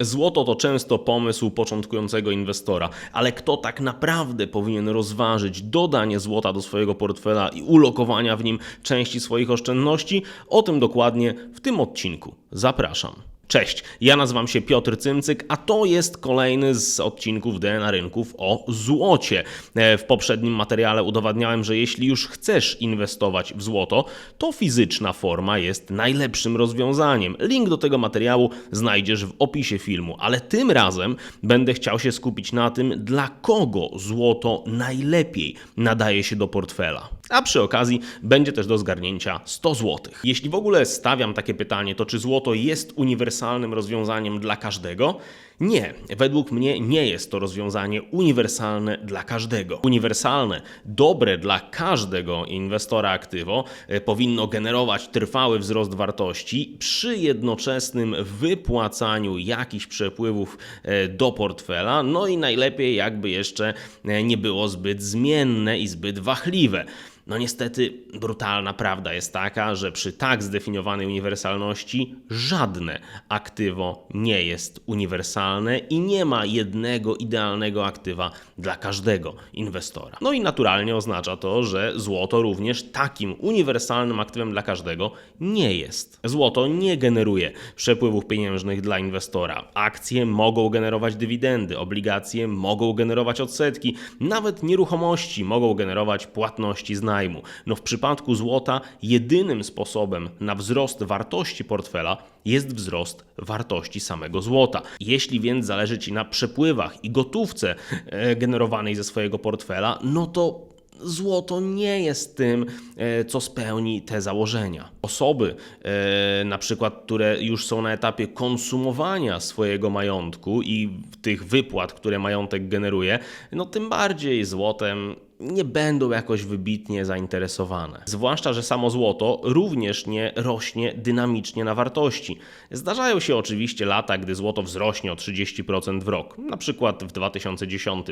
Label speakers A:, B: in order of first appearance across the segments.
A: Złoto to często pomysł początkującego inwestora, ale kto tak naprawdę powinien rozważyć dodanie złota do swojego portfela i ulokowania w nim części swoich oszczędności? O tym dokładnie w tym odcinku. Zapraszam. Cześć, ja nazywam się Piotr Cymcyk, a to jest kolejny z odcinków DNA Rynków o złocie. E, W poprzednim materiale udowadniałem, że jeśli już chcesz inwestować w złoto, to fizyczna forma jest najlepszym rozwiązaniem. Link do tego materiału znajdziesz w opisie filmu, ale tym razem będę chciał się skupić na tym, dla kogo złoto najlepiej nadaje się do portfela. A przy okazji będzie też do zgarnięcia 100 zł. Jeśli w ogóle stawiam takie pytanie, to czy złoto jest uniwersalnym rozwiązaniem dla każdego? Nie, według mnie nie jest to rozwiązanie uniwersalne dla każdego. Uniwersalne, dobre dla każdego inwestora aktywo e, powinno generować trwały wzrost wartości przy jednoczesnym wypłacaniu jakichś przepływów e, do portfela, no i najlepiej jakby jeszcze e, nie było zbyt zmienne i zbyt wachliwe. No niestety brutalna prawda jest taka, że przy tak zdefiniowanej uniwersalności żadne aktywo nie jest uniwersalne i nie ma jednego idealnego aktywa dla każdego inwestora. No i naturalnie oznacza to, że złoto również takim uniwersalnym aktywem dla każdego nie jest. Złoto nie generuje przepływów pieniężnych dla inwestora. Akcje mogą generować dywidendy, obligacje mogą generować odsetki, nawet nieruchomości mogą generować płatności z najmu. No w przypadku złota jedynym sposobem na wzrost wartości portfela jest wzrost wartości samego złota. Jeśli więc zależy Ci na przepływach i gotówce e, generowanej ze swojego portfela, no to złoto nie jest tym, e, co spełni te założenia. Osoby, e, na przykład, które już są na etapie konsumowania swojego majątku i tych wypłat, które majątek generuje, no tym bardziej złotem nie będą jakoś wybitnie zainteresowane. Zwłaszcza, że samo złoto również nie rośnie dynamicznie na wartości. Zdarzają się oczywiście lata, gdy złoto wzrośnie o 30% w rok, na przykład w 2010.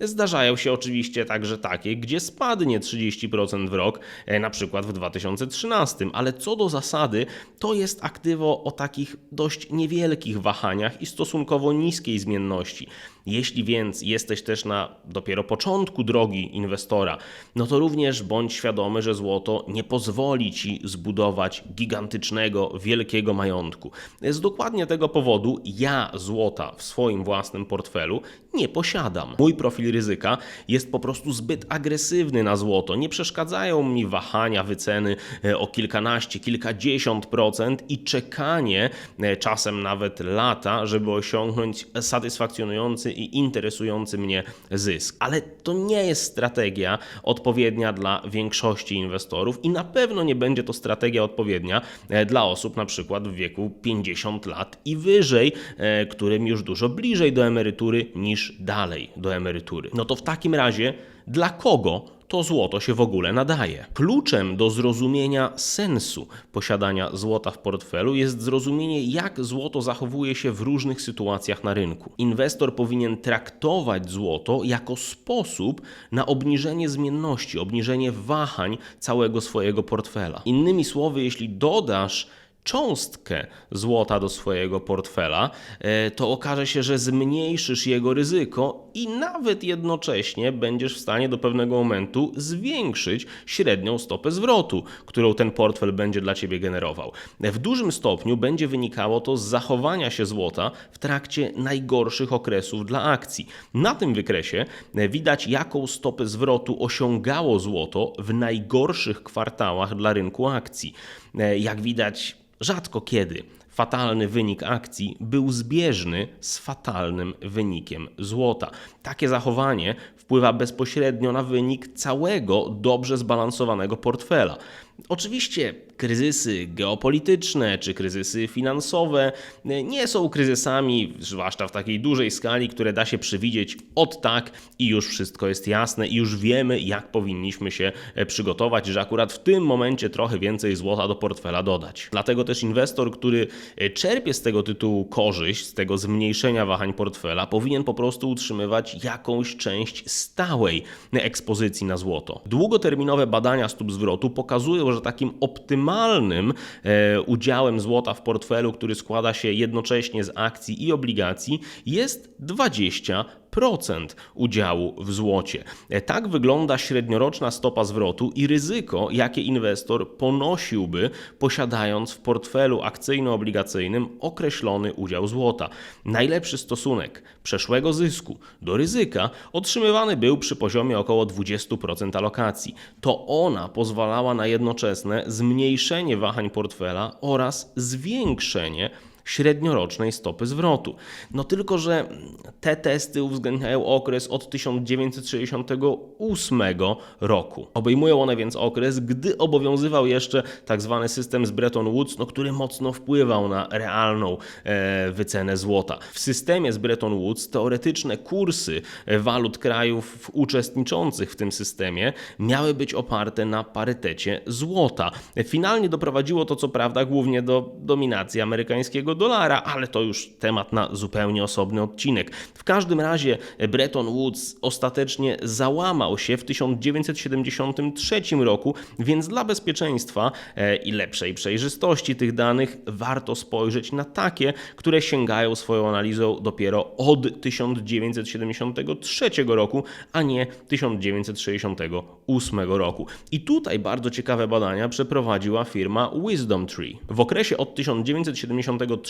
A: Zdarzają się oczywiście także takie, gdzie spadnie 30% w rok, e, na przykład w 2013, ale co do zasady, to jest aktywo o takich dość niewielkich wahaniach i stosunkowo niskiej zmienności. Jeśli więc jesteś też na dopiero początku drogi inwestora, no to również bądź świadomy, że złoto nie pozwoli ci zbudować gigantycznego, wielkiego majątku. Z dokładnie tego powodu ja złota w swoim własnym portfelu nie posiadam. Mój profil ryzyka jest po prostu zbyt agresywny na złoto. Nie przeszkadzają mi wahania wyceny e, o kilkanaście, kilkadziesiąt procent i czekanie, e, czasem nawet lata, żeby osiągnąć satysfakcjonujący i interesujący mnie zysk. Ale to nie jest strategia odpowiednia dla większości inwestorów i na pewno nie będzie to strategia odpowiednia e, dla osób na przykład w wieku 50 lat i wyżej, e, którym już dużo bliżej do emerytury niż dalej do emerytury. No to w takim razie dla kogo to złoto się w ogóle nadaje. Kluczem do zrozumienia sensu posiadania złota w portfelu jest zrozumienie, jak złoto zachowuje się w różnych sytuacjach na rynku. Inwestor powinien traktować złoto jako sposób na obniżenie zmienności, obniżenie wahań całego swojego portfela. Innymi słowy, jeśli dodasz cząstkę złota do swojego portfela, e, to okaże się, że zmniejszysz jego ryzyko i nawet jednocześnie będziesz w stanie do pewnego momentu zwiększyć średnią stopę zwrotu, którą ten portfel będzie dla ciebie generował. W dużym stopniu będzie wynikało to z zachowania się złota w trakcie najgorszych okresów dla akcji. Na tym wykresie e, widać, jaką stopę zwrotu osiągało złoto w najgorszych kwartałach dla rynku akcji. E, Jak widać, rzadko kiedy fatalny wynik akcji był zbieżny z fatalnym wynikiem złota. Takie zachowanie wpływa bezpośrednio na wynik całego dobrze zbalansowanego portfela. Oczywiście kryzysy geopolityczne czy kryzysy finansowe nie są kryzysami, zwłaszcza w takiej dużej skali, które da się przewidzieć od tak i już wszystko jest jasne i już wiemy, jak powinniśmy się e, przygotować, że akurat w tym momencie trochę więcej złota do portfela dodać. Dlatego też inwestor, który czerpie z tego tytułu korzyść, z tego zmniejszenia wahań portfela, powinien po prostu utrzymywać jakąś część stałej ekspozycji na złoto. Długoterminowe badania stóp zwrotu pokazują, że takim optymalnym e, udziałem złota w portfelu, który składa się jednocześnie z akcji i obligacji, jest 20 procent udziału w złocie. E, Tak wygląda średnioroczna stopa zwrotu i ryzyko, jakie inwestor ponosiłby, posiadając w portfelu akcyjno-obligacyjnym określony udział złota. Najlepszy stosunek przeszłego zysku do ryzyka otrzymywany był przy poziomie około 20% alokacji. To ona pozwalała na jednoczesne zmniejszenie wahań portfela oraz zwiększenie średniorocznej stopy zwrotu. No tylko, że te testy uwzględniają okres od 1968 roku. Obejmują one więc okres, gdy obowiązywał jeszcze tak zwany system z Bretton Woods, no, który mocno wpływał na realną e, wycenę złota. W systemie z Bretton Woods teoretyczne kursy e, walut krajów uczestniczących w tym systemie miały być oparte na parytecie złota. Finalnie doprowadziło to co prawda głównie do dominacji amerykańskiego dolara, ale to już temat na zupełnie osobny odcinek. W każdym razie Bretton Woods ostatecznie załamał się w 1973 roku, więc dla bezpieczeństwa e, i lepszej przejrzystości tych danych warto spojrzeć na takie, które sięgają swoją analizą dopiero od 1973 roku, a nie 1968 roku. I tutaj bardzo ciekawe badania przeprowadziła firma Wisdom Tree. W okresie od 1973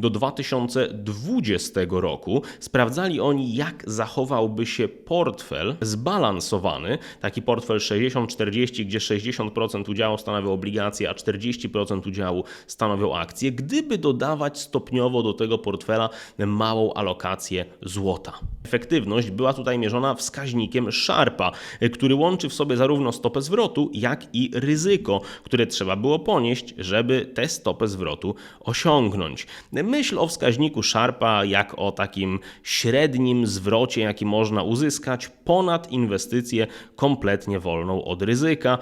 A: do 2020 roku sprawdzali oni, jak zachowałby się portfel zbalansowany, taki portfel 60-40, gdzie 60% udziału stanowią obligacje, a 40% udziału stanowią akcje, gdyby dodawać stopniowo do tego portfela małą alokację złota. Efektywność była tutaj mierzona wskaźnikiem Sharpa, który łączy w sobie zarówno stopę zwrotu, jak i ryzyko, które trzeba było ponieść, żeby tę stopę zwrotu osiągnąć. Myśl o wskaźniku Sharpa jak o takim średnim zwrocie, jaki można uzyskać ponad inwestycję kompletnie wolną od ryzyka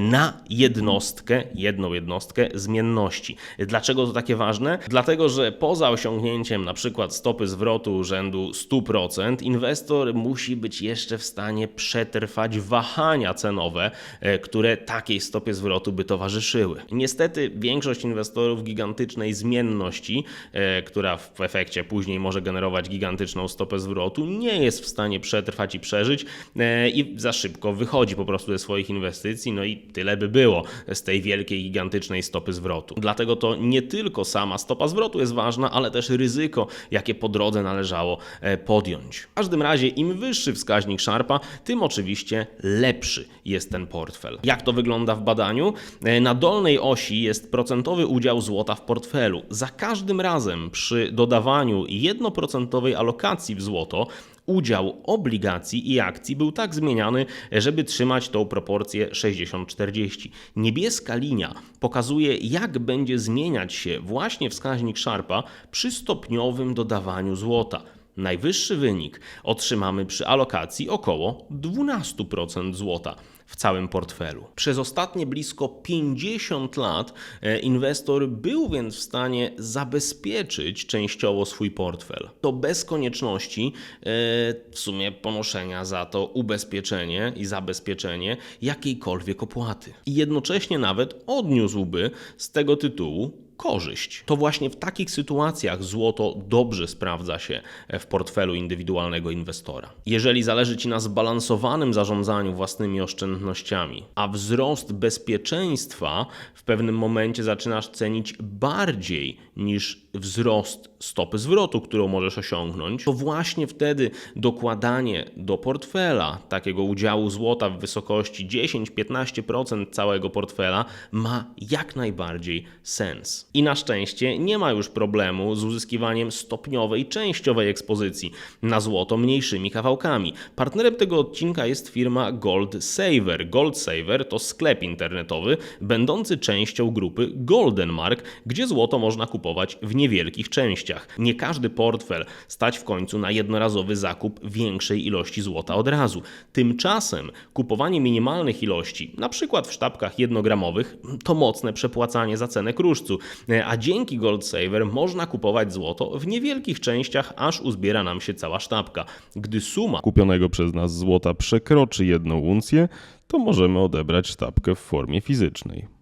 A: na jednostkę, jedną jednostkę zmienności. Dlaczego to takie ważne? Dlatego, że poza osiągnięciem na przykład stopy zwrotu rzędu 100%, inwestor musi być jeszcze w stanie przetrwać wahania cenowe, e, które takiej stopie zwrotu by towarzyszyły. Niestety większość inwestorów gigantycznej zmienności, e, która w efekcie później może generować gigantyczną stopę zwrotu, nie jest w stanie przetrwać i przeżyć e, i za szybko wychodzi po prostu ze swoich inwestycji, no i tyle by było z tej wielkiej, gigantycznej stopy zwrotu. Dlatego to nie tylko sama stopa zwrotu jest ważna, ale też ryzyko, jakie po drodze należało e, podjąć. W każdym razie, im wyższy wskaźnik Sharpa, tym oczywiście lepszy jest ten portfel. Jak to wygląda w badaniu? Na dolnej osi jest procentowy udział złota w portfelu. Za każdym razem przy dodawaniu 1% alokacji w złoto, udział obligacji i akcji był tak zmieniany, żeby trzymać tą proporcję 60-40. Niebieska linia pokazuje, jak będzie zmieniać się właśnie wskaźnik Sharpa przy stopniowym dodawaniu złota. Najwyższy wynik otrzymamy przy alokacji około 12% złota w całym portfelu. Przez ostatnie blisko 50 lat e, inwestor był więc w stanie zabezpieczyć częściowo swój portfel. To bez konieczności e, w sumie ponoszenia za to ubezpieczenie i zabezpieczenie jakiejkolwiek opłaty. I jednocześnie nawet odniósłby z tego tytułu korzyść. To właśnie w takich sytuacjach złoto dobrze sprawdza się w portfelu indywidualnego inwestora. Jeżeli zależy Ci na zbalansowanym zarządzaniu własnymi oszczędnościami, a wzrost bezpieczeństwa w pewnym momencie zaczynasz cenić bardziej niż wzrost stopy zwrotu, którą możesz osiągnąć, to właśnie wtedy dokładanie do portfela takiego udziału złota w wysokości 10-15% całego portfela ma jak najbardziej sens. I na szczęście nie ma już problemu z uzyskiwaniem stopniowej, częściowej ekspozycji na złoto mniejszymi kawałkami. Partnerem tego odcinka jest firma Gold Saver. Gold Saver to sklep internetowy będący częścią grupy Golden Mark, gdzie złoto można kupować w niewielkich częściach. Nie każdy portfel stać w końcu na jednorazowy zakup większej ilości złota od razu. Tymczasem kupowanie minimalnych ilości, na przykład w sztabkach jednogramowych, to mocne przepłacanie za cenę kruszcu. A dzięki Gold Saver można kupować złoto w niewielkich częściach, aż uzbiera nam się cała sztabka. Gdy suma
B: kupionego przez nas złota przekroczy jedną uncję, to możemy odebrać sztabkę w formie fizycznej.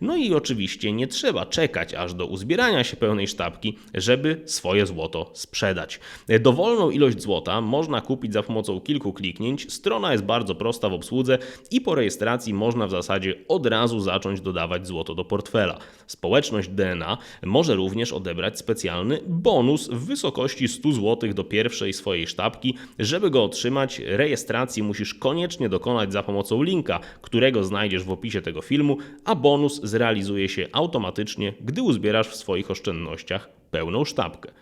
A: No i oczywiście nie trzeba czekać aż do uzbierania się pełnej sztabki, żeby swoje złoto sprzedać. Dowolną ilość złota można kupić za pomocą kilku kliknięć. Strona jest bardzo prosta w obsłudze i po rejestracji można w zasadzie od razu zacząć dodawać złoto do portfela. Społeczność DNA może również odebrać specjalny bonus w wysokości 100 zł do pierwszej swojej sztabki. Żeby go otrzymać, rejestracji musisz koniecznie dokonać za pomocą linka, którego znajdziesz w opisie tego filmu, a bonus zrealizuje się automatycznie, gdy uzbierasz w swoich oszczędnościach pełną sztabkę.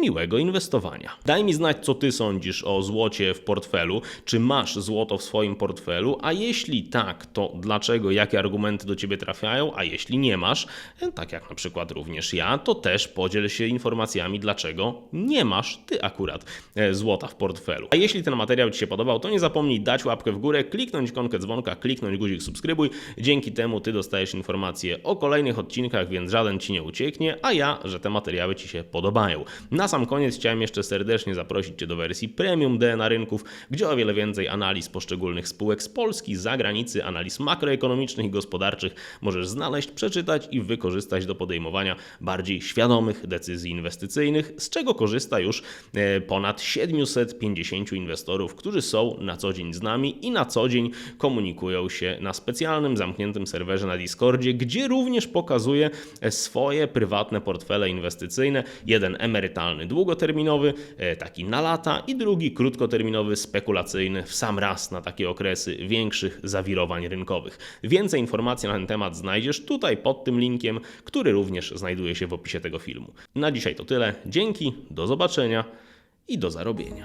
A: Miłego inwestowania. Daj mi znać, co ty sądzisz o złocie w portfelu. Czy masz złoto w swoim portfelu? A jeśli tak, to dlaczego? Jakie argumenty do ciebie trafiają? A jeśli nie masz, e, tak jak na przykład również ja, to też podziel się informacjami, dlaczego nie masz ty akurat e, złota w portfelu. A jeśli ten materiał ci się podobał, to nie zapomnij dać łapkę w górę, kliknąć ikonkę dzwonka, kliknąć guzik subskrybuj. Dzięki temu ty dostajesz informacje o kolejnych odcinkach, więc żaden ci nie ucieknie, a ja, że te materiały ci się podobają. Na sam koniec chciałem jeszcze serdecznie zaprosić Cię do wersji premium DNA rynków, gdzie o wiele więcej analiz poszczególnych spółek z Polski, zagranicy, analiz makroekonomicznych i gospodarczych możesz znaleźć, przeczytać i wykorzystać do podejmowania bardziej świadomych decyzji inwestycyjnych, z czego korzysta już e, ponad 750 inwestorów, którzy są na co dzień z nami i na co dzień komunikują się na specjalnym, zamkniętym serwerze na Discordzie, gdzie również pokazuje swoje prywatne portfele inwestycyjne. Jeden emerytalny, długoterminowy, e, taki na lata i drugi krótkoterminowy, spekulacyjny w sam raz na takie okresy większych zawirowań rynkowych. Więcej informacji na ten temat znajdziesz tutaj pod tym linkiem, który również znajduje się w opisie tego filmu. Na dzisiaj to tyle. Dzięki, do zobaczenia i do zarobienia.